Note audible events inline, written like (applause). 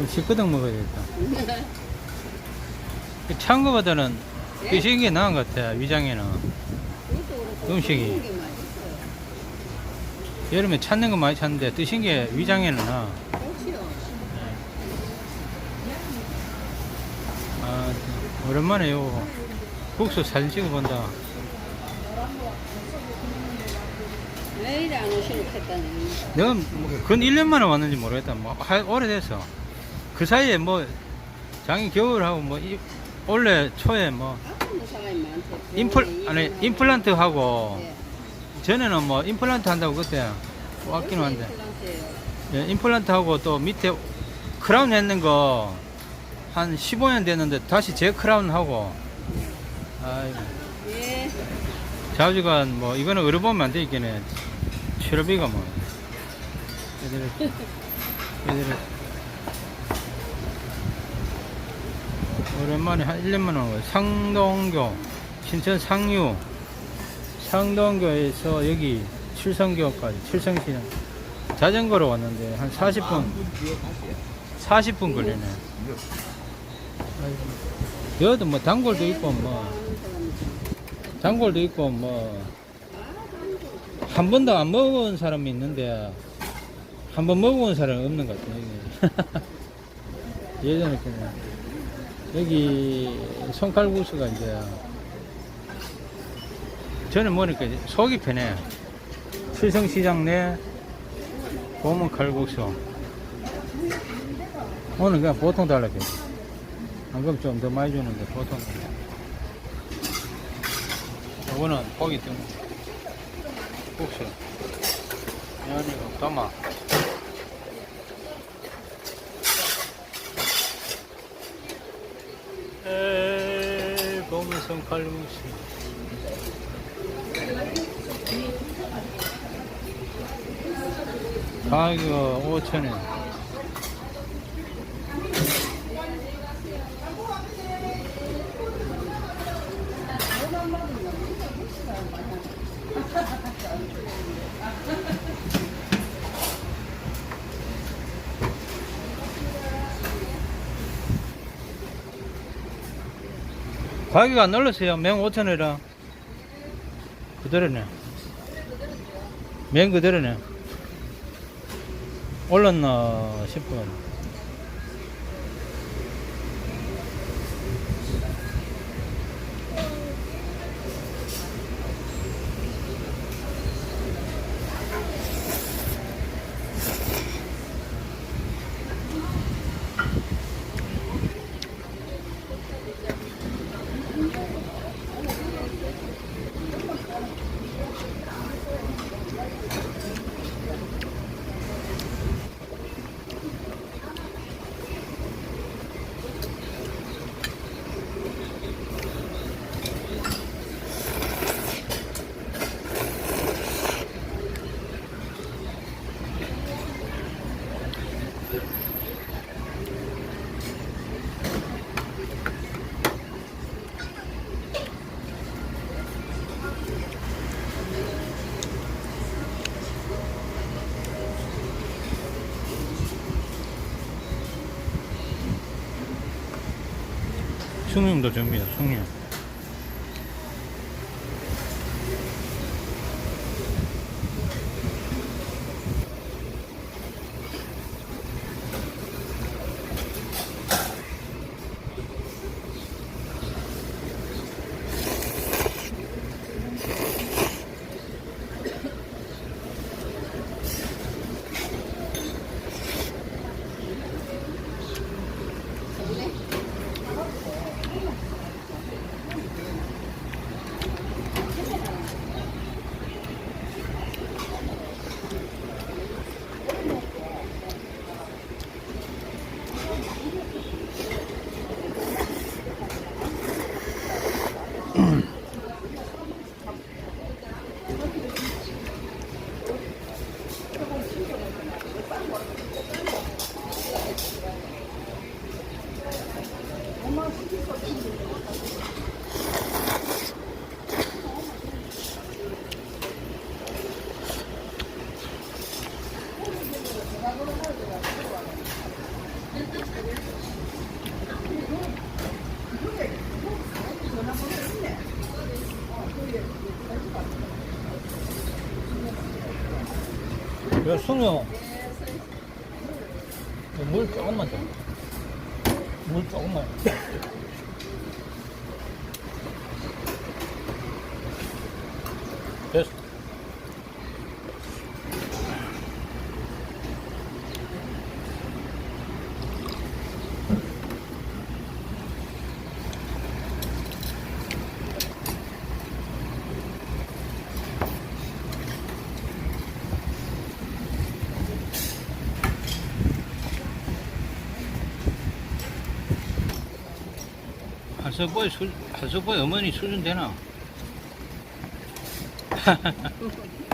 좀 시끄덩 먹어야겠다. 찬 거보다는 드시는 게 나은 것 같아, 위장에는. 음식이. 여름에 찾는 거 많이 찾는데 드신 게 위장에는 나. 아, 오랜만에 요 국수 사진 찍어 본다. 왜 이래 안 오시는 했다니. 내가 뭐, 근 1년 만에 왔는지 모르겠다. 뭐, 하, 오래됐어. 그 사이에 뭐, 작년 겨울하고 뭐, 이, 올해 초에 뭐, 아픈 사람이 많대. 임플, 아니, 네. 임플란트 하고, 전에는 뭐, 임플란트 한다고 그때 왔기는 한데, 예, 임플란트 하고 또 밑에 크라운 했는 거, 한 15년 됐는데 다시 재 크라운 하고, 아이고. 예. 자주간 뭐 이거는 의료보험 안돼 있겠네 치료비가 뭐 (laughs) 얘들이 얘들 오랜만에 한 1년 만에 온 거예요. 상동교 신천 상유 상동교에서 여기 칠성교까지 칠성시장. 자전거로 왔는데 한 40분. 40분 걸리네. 여기도 뭐 단골도 있고 뭐. 단골도 있고 뭐. 한 번도 안 먹어본 사람이 있는데 한 번 먹어본 사람은 없는 것 같아요. (laughs) 예전에 그냥 여기 손칼국수가 이제 저는 뭐니까 속이 편해 칠성시장 내 보면 칼국수. 오늘 그냥 보통 달라게 방금 좀 더 많이 주는데 보통 이거는 고기 때문에. 국수. 면이고 도마 보면서 칼국수 가격 5천원 가격 안 올랐어요. 맹 5천원이라. 그대로네. 맹 그대로네. 올랐나 싶어. 숭늉도 줍니다. 숭늉. 야, 승용. 물 조금만 더. 물 조금만. 됐어. 한석보이 수, 한석보이 어머니 수준 되나? (laughs)